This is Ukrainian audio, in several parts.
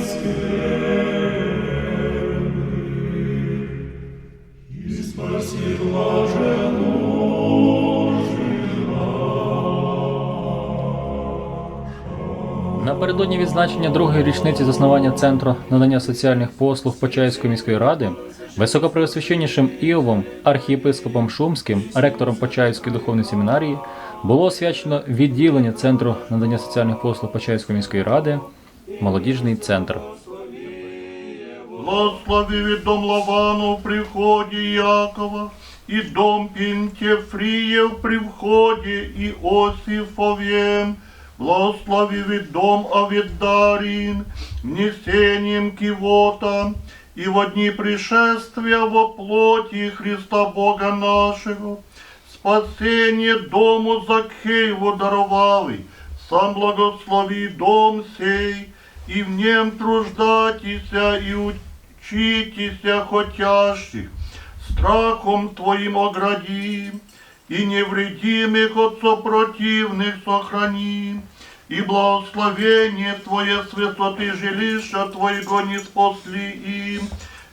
скверны, и спаси блаженного Напередодні відзначення другої річниці заснування Центру надання соціальних послуг Почаївської міської ради високопреосвященнішим Іовом, архієпископом Шумським, ректором Почаївської духовної семінарії було освячено відділення Центру надання соціальних послуг Почаївської міської ради Молодіжний центр. Благослови дом Лавану при входе Якова, и дом Пентефриев при входе Иосифове. Благослови дом Авидарин, внесением кивота, и во дни пришествия во плоти Христа Бога нашего Спасение дому Закхееву даровавый, сам благослови дом сей, и в нем труждатися и учитеся хотящих, страхом Твоим огради, и невредимых от сопротивных сохрани, и благословение Твое с высоты жилища Твоего не спасли им,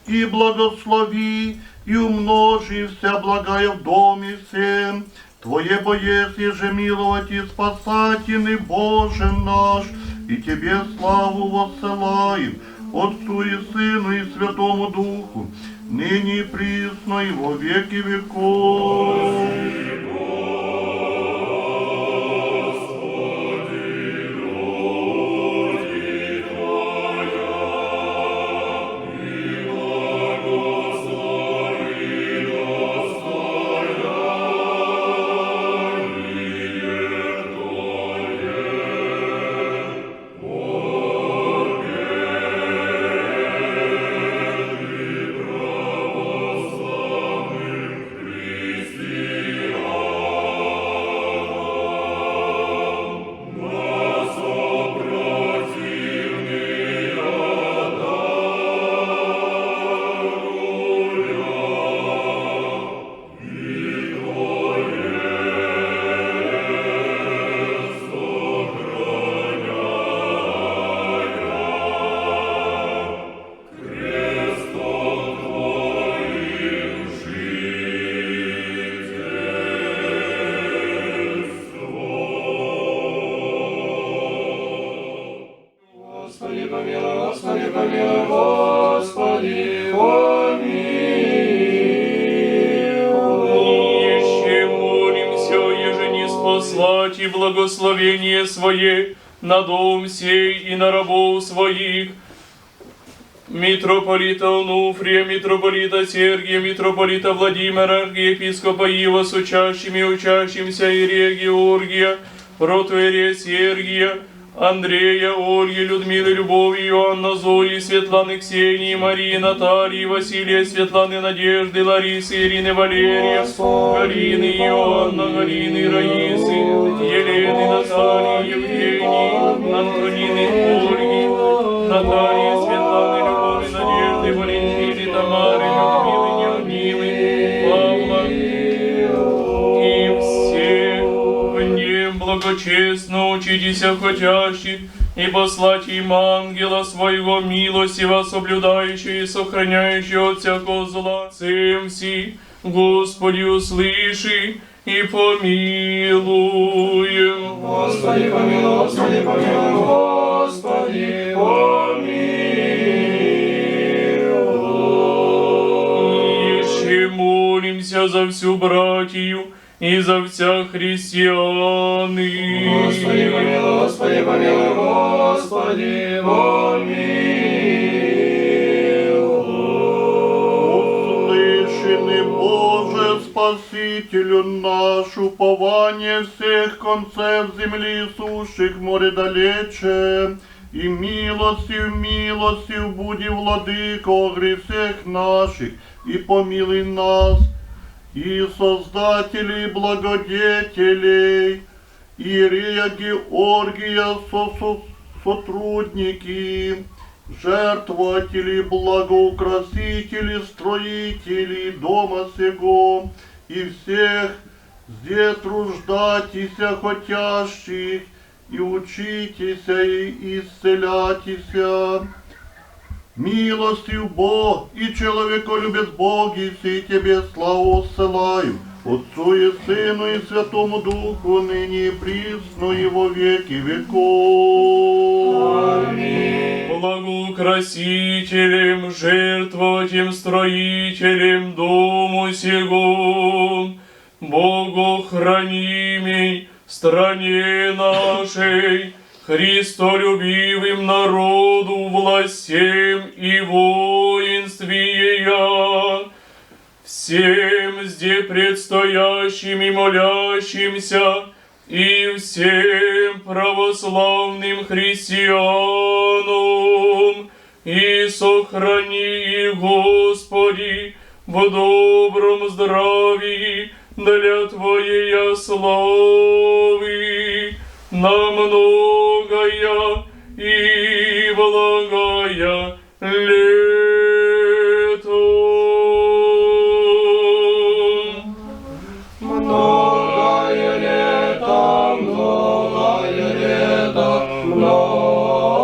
и благослови, и умножи вся благая в доме всем, Твое боец еже миловать и спасательный Боже наш, и Тебе славу воссылаем, Отцу и Сыну и Святому Духу, ныне и присно и во веки веков. Спаслать и благословение свое на дом сей и на рабов своих, митрополита Онуфрия, митрополита Сергия, митрополита Владимира, архиепископа Ива с учащими, учащимся Ирия Георгия, протуэрия Сергия, Андрея, Ольги, Людмилы, Любови, Иоанна, Зои, Светланы, Ксении, Марии, Натальи, Василия, Светланы, Надежды, Ларисы, Ирины, Валерия, Галины, Иоанна, Галины, Раисы, Елены, благочестно учитеся и послать им ангела своего милостиво соблюдающего и сохраняющего от всякого зла. Всем си, Господи, услыши и помилуем. Господи, помилуй, Господи, помилуй, Господи, помилуй. Еще молимся за всю братью и за вся христианы. Господи, помилуй, Господи, помилуй, Господи, помилуй. Услышаны, Боже, Спасителю наш, упование всех концев земли, сущих море далече, и милостью, милостью буди, Владыко, о грехах наших, и помилуй нас, и Создателей, благодетелей, Иерея Георгия, со, со- сотрудники, жертвователи, благоукрасители, строители дома сего, и всех, где труждатися хотящих, и учитеся и исцеляйтеся. Милостью Бог и человеколюбец Бог, и сей тебе славу ссылаю, Отцу и Сыну и Святому Духу, ныне и присно и во веки веков. Благоукрасителем, жертвователем, строителем дому сего, Богохранимей стране нашей, Христолюбивым народу, властям и воинстве я, всем зде предстоящим и молящимся, и всем православным христианам, и сохрани их, Господи, в добром здравии для Твоей славы, на многое и благая лето. Многое лето, многое лето, многое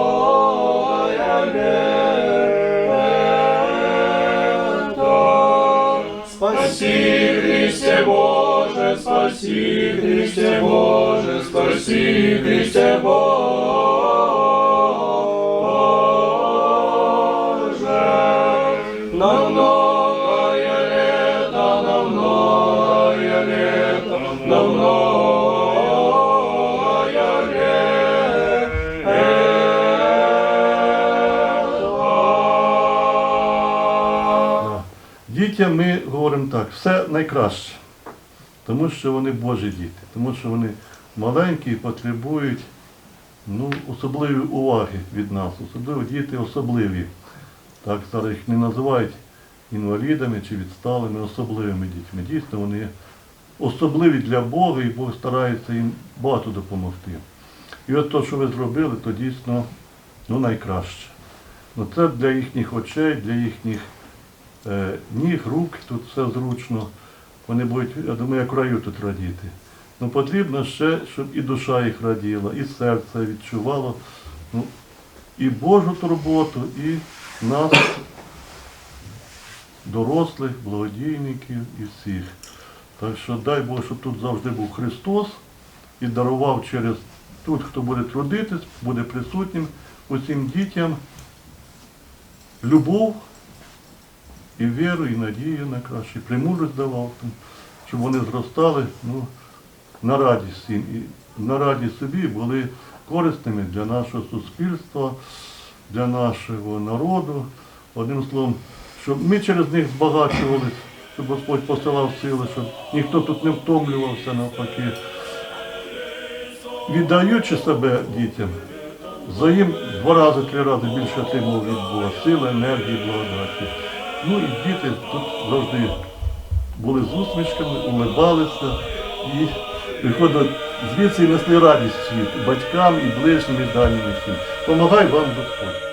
лето. Спаси, Христе Боже, спаси, Христе Боже, спаси, Христе Боже. На многое лето, на многое лето, на многое лето. Дітям ми говоримо так, все найкраще, тому що вони Божі діти, тому що вони маленькі і потребують ну, особливої уваги від нас, особливо діти особливі. Так зараз їх не називають інвалідами чи відсталими, особливими дітьми. Дійсно, вони особливі для Бога, і Бог старається їм багато допомогти. І от те, що ви зробили, то дійсно ну, найкраще. Ну, це для їхніх очей, для їхніх е, ніг, рук, тут все зручно. Вони будуть, я думаю, як в раю тут радіти. Ну потрібно ще, щоб і душа їх раділа, і серце відчувало ну, і Божу турботу, і нас, дорослих, благодійників і всіх. Так що дай Бог, щоб тут завжди був Христос і дарував через тут, хто буде трудитись, буде присутнім усім дітям любов і віру, і надію на краще, і примудрість давав, там, щоб вони зростали ну, на радість всім, і на радість собі були корисними для нашого суспільства, для нашого народу. Одним словом, щоб ми через них збагачувалися, щоб Господь посилав сили, щоб ніхто тут не втомлювався навпаки. Віддаючи себе дітям, за їм два рази, три рази більше отримав від Бога сили, енергії, благодаті. Ну і діти тут завжди були з усмішками, улибалися і приходили звідси і несли радість батькам, і ближнім, і дальнім всім. Помагай вам Господь.